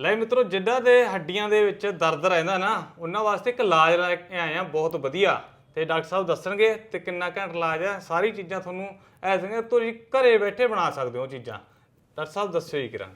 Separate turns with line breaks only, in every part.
ਲੈ ਮਿੱਤਰੋ, ਜਿੱਦਾਂ ਦੇ ਹੱਡੀਆਂ ਦੇ ਵਿੱਚ ਦਰਦ ਰਹਿੰਦਾ ਨਾ, ਉਹਨਾਂ ਵਾਸਤੇ ਇੱਕ ਇਲਾਜ ਲੈ ਕੇ ਆਏ ਆ, ਬਹੁਤ ਵਧੀਆ। ਤੇ ਡਾਕਟਰ ਸਾਹਿਬ ਦੱਸਣਗੇ ਤੇ ਕਿੰਨਾ ਘੰਟ ਇਲਾਜ ਹੈ ਸਾਰੀ ਚੀਜ਼ਾਂ ਤੁਹਾਨੂੰ ਐਸੀਆਂ ਤੁਸੀਂ ਘਰੇ ਬੈਠੇ ਬਣਾ ਸਕਦੇ ਹੋ ਚੀਜ਼ਾਂ। ਡਾਕਟਰ ਸਾਹਿਬ, ਦੱਸਿਓ ਜੀ ਕਿਰਾਂ।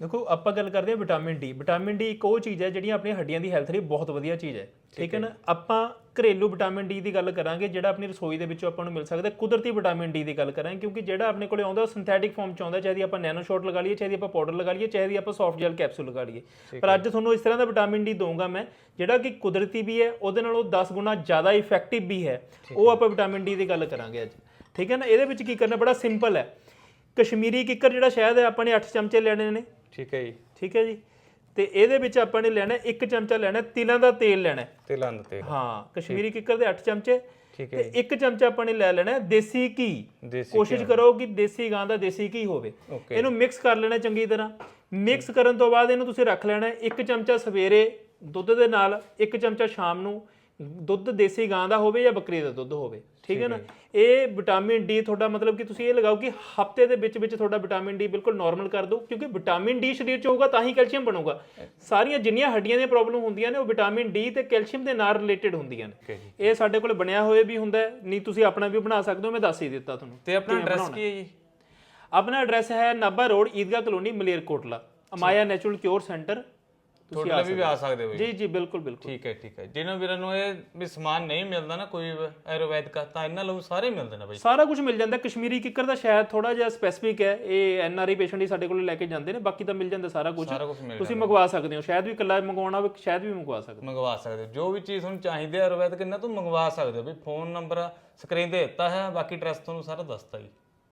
ਦੇਖੋ ਆਪਾਂ ਗੱਲ ਕਰਦੇ ਹਾਂ ਵਿਟਾਮਿਨ ਡੀ ਵਿਟਾਮਿਨ ਡੀ ਇੱਕ ਉਹ ਚੀਜ਼ ਹੈ ਜਿਹੜੀ ਆਪਣੀ ਹੱਡੀਆਂ ਦੀ ਹੈਲਥ ਲਈ ਬਹੁਤ ਵਧੀਆ ਚੀਜ਼ ਹੈ। ਠੀਕ ਹੈ ਨਾ? ਆਪਾਂ ਘਰੇਲੂ ਵਿਟਾਮਿਨ ਡੀ ਦੀ ਗੱਲ ਕਰਾਂਗੇ ਜਿਹੜਾ ਆਪਣੀ ਰਸੋਈ ਦੇ ਵਿੱਚੋਂ ਆਪਾਂ ਨੂੰ ਮਿਲ ਸਕਦਾ। ਕੁਦਰਤੀ ਵਿਟਾਮਿਨ ਡੀ ਦੀ ਗੱਲ ਕਰਾਂਗੇ ਕਿਉਂਕਿ ਜਿਹੜਾ ਆਪਣੇ ਕੋਲੇ ਆਉਂਦਾ ਉਹ ਸਿੰਥੈਟਿਕ ਫਾਰਮ ਚ ਆਉਂਦਾ ਚਾਹੇ ਆਪਾਂ ਨੈਨੋ ਸ਼ਾਟ ਲਗਾ ਲਈਏ ਚਾਹੇ ਆਪਾਂ ਪਾਊਡਰ ਲਗਾ ਲਈਏ ਚਾਹੇ ਆਪਾਂ ਸੌਫਟ ਜੈਲ ਕੈਪਸੂਲ ਲਗਾ ਲਈਏ। ਪਰ ਅੱਜ ਤੁਹਾਨੂੰ ਇਸ ਤਰ੍ਹਾਂ ਦਾ ਵਿਟਾਮਿਨ ਡੀ ਦਊਂਗਾ ਮੈਂ ਜਿਹੜਾ ਕਿ ਕੁਦਰਤੀ ਵੀ ਹੈ ਉਹਦੇ ਨਾਲੋਂ 10 ਗੁਣਾ ਜ਼ਿਆਦਾ ਇਫੈਕਟਿਵ ਵੀ ਹੈ। ਉਹ ਆਪਾਂ ਵਿਟਾਮਿਨ ਡੀ ਦੀ ਗੱਲ ਕਰਾਂਗੇ ਅੱਜ। ਠੀਕ ਹੈ ਨਾ? ਇਹਦੇ ਵਿੱਚ ਕੀ ਕਰਨਾ ਬੜਾ ਸਿੰਪਲ ਹੈ। ਕਸ਼ਮੀਰੀ ਕਿੱਕਰ ਜਿਹੜਾ ਸ਼ਹਿਦ ਹੈ ਆਪਾਂ ਨੇ 8 ਚਮਚੇ ਲੈਣੇ ਨੇ
ਠੀਕ ਹੈ ਜੀ।
ਠੀਕ ਹੈ ਜੀ। ਤੇ ਇਹਦੇ ਵਿੱਚ ਆਪਾਂ ਨੇ ਲੈਣਾ 1 ਚਮਚਾ ਲੈਣਾ ਤਿਲਾਂ ਦਾ ਤੇਲ ਲੈਣਾ ਹੈ।
ਤੇ ਲੰਦ ਤੇ
ਹਾਂ ਕਸ਼ਮੀਰੀ ਕਿੱਕਰ ਦੇ 8 ਚਮਚੇ।
ਠੀਕ
ਤੇ 1 ਚਮਚਾ ਆਪਾਂ ਨੇ ਲੈ ਲੈਣਾ ਹੈ ਦੇਸੀ ਘੀ। ਕੋਸ਼ਿਸ਼ ਕਰੋ ਕਿ ਦੇਸੀ ਗਾਂ ਦਾ ਦੇਸੀ ਘੀ ਹੋਵੇ. ਇਹਨੂੰ ਮਿਕਸ ਕਰ ਲੈਣਾ ਚੰਗੀ ਤਰ੍ਹਾਂ। ਮਿਕਸ ਕਰਨ ਤੋਂ ਬਾਅਦ ਇਹਨੂੰ ਤੁਸੀਂ ਰੱਖ ਲੈਣਾ 1 ਚਮਚਾ ਸਵੇਰੇ ਦੁੱਧ ਦੇ ਨਾਲ 1 ਚਮਚਾ ਸ਼ਾਮ ਨੂੰ ਦੁੱਧ ਦੇਸੀ ਗਾਂ ਦਾ ਹੋਵੇ ਜਾਂ ਬੱਕਰੀ ਦਾ ਦੁੱਧ ਹੋਵੇ ਠੀਕ ਹੈ ਨਾ? ਇਹ ਵਿਟਾਮਿਨ ਡੀ ਤੁਹਾਡਾ ਮਤਲਬ ਕਿ ਤੁਸੀਂ ਇਹ ਲਗਾਓ ਕਿ ਹਫ਼ਤੇ ਦੇ ਵਿੱਚ ਵਿੱਚ ਤੁਹਾਡਾ ਵਿਟਾਮਿਨ ਡੀ ਬਿਲਕੁਲ ਨਾਰਮਲ ਕਰ ਦਿਓ ਕਿਉਂਕਿ ਵਿਟਾਮਿਨ ਡੀ ਸਰੀਰ 'ਚ ਹੋਊਗਾ ਤਾਂ ਹੀ ਕੈਲਸ਼ੀਅਮ ਬਣੂਗਾ। ਸਾਰੀਆਂ ਜਿੰਨੀਆਂ ਹੱਡੀਆਂ ਦੀਆਂ ਪ੍ਰੋਬਲਮ ਹੁੰਦੀਆਂ ਨੇ ਉਹ ਵਿਟਾਮਿਨ ਡੀ ਤੇ ਕੈਲਸ਼ੀਅਮ ਦੇ ਨਾਲ ਰਿਲੇਟਡ ਹੁੰਦੀਆਂ ਨੇ। ਇਹ ਸਾਡੇ ਕੋਲ ਬਣਿਆ ਹੋਇਆ ਵੀ ਹੁੰਦਾ ਨਹੀਂ ਤੁਸੀਂ ਆਪਣਾ ਵੀ ਬਣਾ ਸਕਦੇ ਹੋ ਮੈਂ ਦੱਸ ਹੀ ਦਿੱਤਾ ਤੁਹਾਨੂੰ।
ਤੇ ਆਪਣਾ ਐਡਰੈਸ ਕੀ ਹੈ ਜੀ?
ਆਪਣਾ ਐਡਰੈਸ ਹੈ Nabha road Idgah colony Malerkotla. Amaya natural cure centre ਤੁਸੀਂ
ਤੁਹਾਡੇ ਵੀ ਆ ਸਕਦੇ ਹੋ ਜੀ।
ਜੀ ਜੀ ਬਿਲਕੁਲ ਬਿਲਕੁਲ।
ਠੀਕ ਹੈ ਠੀਕ ਹੈ। ਜਿਹਨਾਂ ਵੀਰਾਂ ਨੂੰ ਇਹ ਵੀ ਸਮਾਨ ਨਹੀਂ ਮਿਲਦਾ ਨਾ ਕੋਈ ਵੀ ਆਯੁਰਵੈਦਿਕ ਤਾਂ ਇਹਨਾਂ ਲਈ ਸਾਰੇ ਮਿਲਦੇ ਨੇ ਬਾਈ।
ਸਾਰਾ ਕੁਝ ਮਿਲ ਜਾਂਦਾ। ਕਸ਼ਮੀਰੀ ਕਿੱਕਰ ਦਾ ਸ਼ਾਇਦ ਥੋੜਾ ਜਿਹਾ ਸਪੈਸੀਫਿਕ ਹੈ। ਇਹ ਐਨ ਆਰ ਆਈ ਪੇਸ਼ੈਂਟ ਹੀ ਸਾਡੇ ਕੋਲ ਲੈ ਕੇ ਜਾਂਦੇ ਨੇ। ਬਾਕੀ ਤਾਂ ਮਿਲ ਜਾਂਦਾ ਸਾਰਾ ਕੁਝ
ਸਾਰਾ ਕੁਝ ਮਿਲ
ਤੁਸੀਂ ਮੰਗਵਾ ਸਕਦੇ ਹੋ। ਸ਼ਾਇਦ ਵੀ ਇਕੱਲਾ ਮੰਗਵਾਉਣਾ ਹੋਵੇ ਸ਼ਾਇਦ ਵੀ ਮੰਗਵਾ ਸਕਦੇ
ਮੰਗਵਾ ਸਕਦੇ ਹੋ। ਜੋ ਵੀ ਚੀਜ਼ ਤੁਹਾਨੂੰ ਚਾਹੀਦੀ ਹੈ ਆਯੁਰਵੈਦਿਕ ਇਹਨਾਂ ਤੋਂ ਮੰਗਵਾ ਸਕਦੇ ਹੋ। ਵੀ ਫੋਨ ਨੰਬਰ ਸਕਰੀਨ ਤੇ ਦਿੱਤਾ ਹੈ ਬਾਕੀ ਐਡਰੈਸ ਤੁਹਾਨੂੰ ਸਾਰਾ ਦੱਸਤਾ ਜੀ।